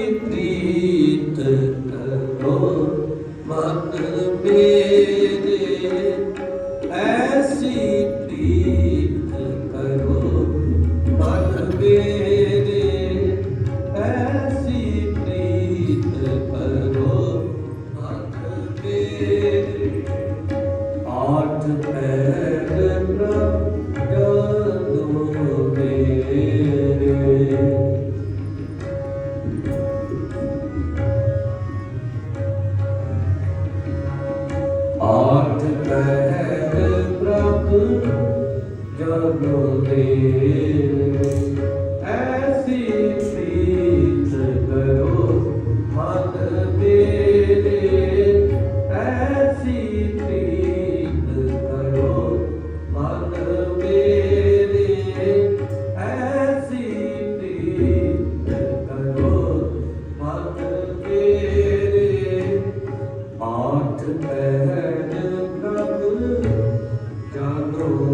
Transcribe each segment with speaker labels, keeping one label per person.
Speaker 1: three. ਆਠ ਪਹਿਰ ਪ੍ਰਭ ਜਗੋ ਦੇ ਐਸੀ ਸੀ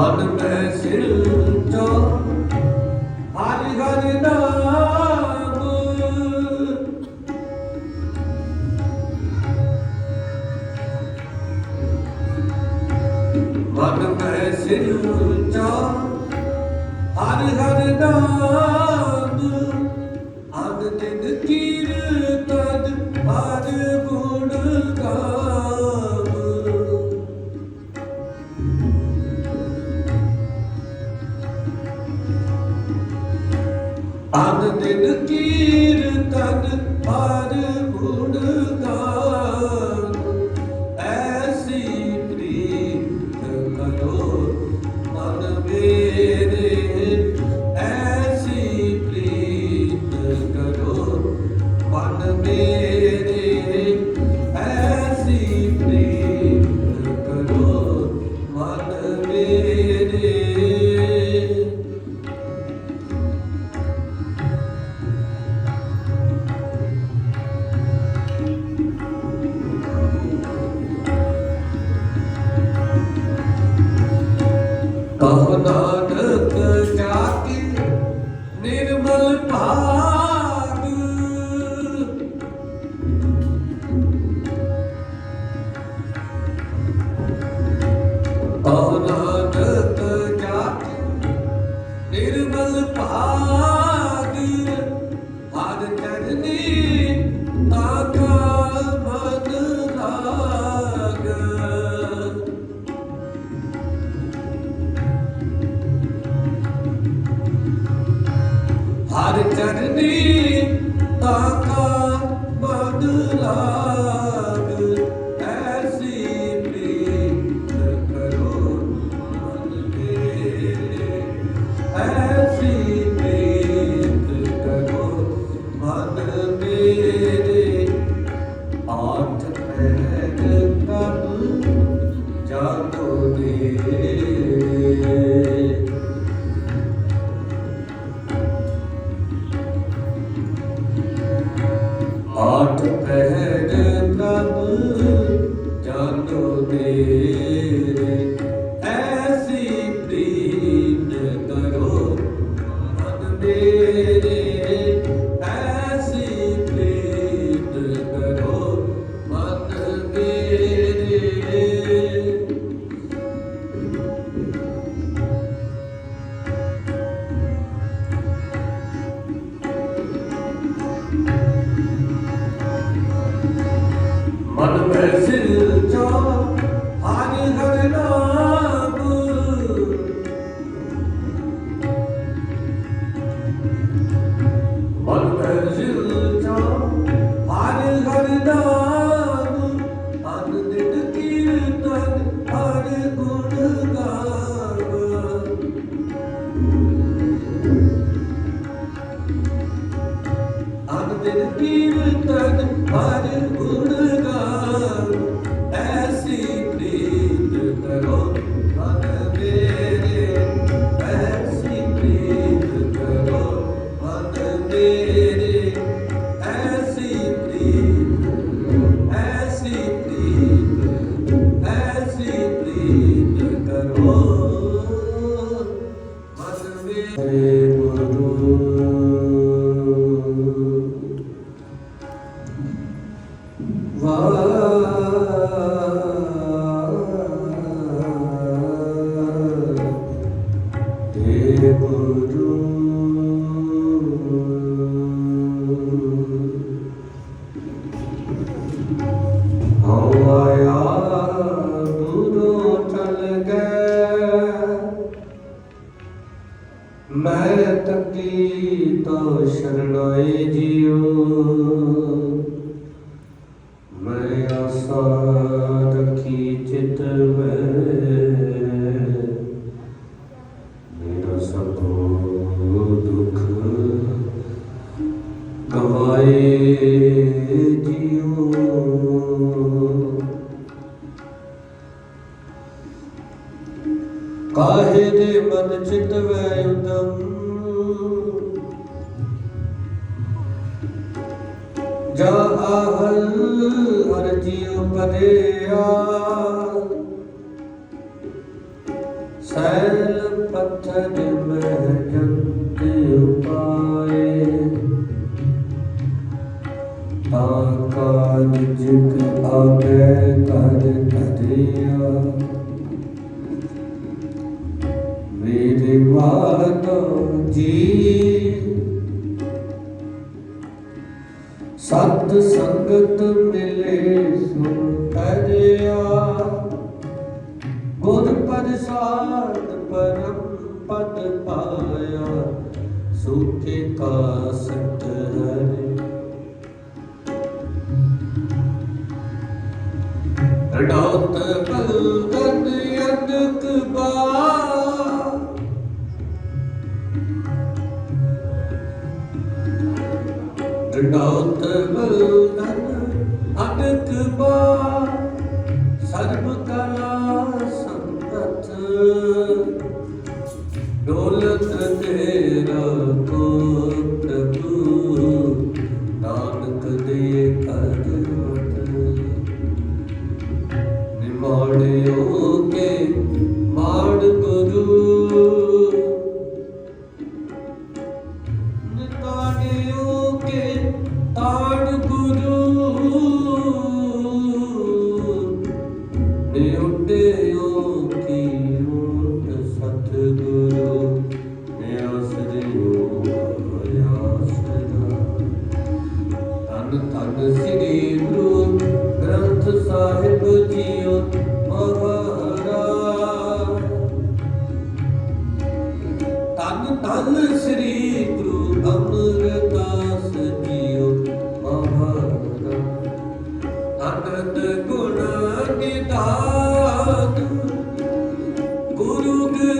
Speaker 1: ਮਨ ਮੈਂ ਚੋ ਹਰਿ ਹਰਿ ਅਨ ਦਿਨ ਕੀਰਤਨ ਪਰ ਬੁੜ ਮਨ ਸਿਰ ਚਾ ਹਰਿ ਹਰਿ ਨਾਮ। ਮਨ ਦਿਨ ਕੀਰਤਨ ਹਰਿ ਗੁਣ ਗਾਵਾ। ਕੀਰਤਨ ਹਰਿ ਗੁਣ ਮੈਂ ਤਕੀ ਤੋ ਸ਼ਰਣਾਈ ਕਾਹੇ ਦੇ ਮਨ ਚਿਤ ਵੈ ਉਦਮ ਜਾ ਆਹਲ ਹਰ ਪਦਿਆ ਸੈਲ ਪੱਥਰ ਮਹਿ ਉਪਾਏ। ਤਾਂ ਜਿਕ ਆਗੇ ਕਰ ਕਰਿਆ ਮੇਰੇ ਮਾਨੋ ਜੀ ਸਤ ਸੰਗਤ ਮਿਲੇ ਸੁਖੇ ਕਾ ਸਤ ਹਰੇ। ਰਡੋਤ ਬਲਦਨ ਅਦਕ ਬਾ ਰਡੋਤ ਬਲਦਨ ਅਦਕ ਬਾ ਸਰਬ ਕਲਾ day. Guru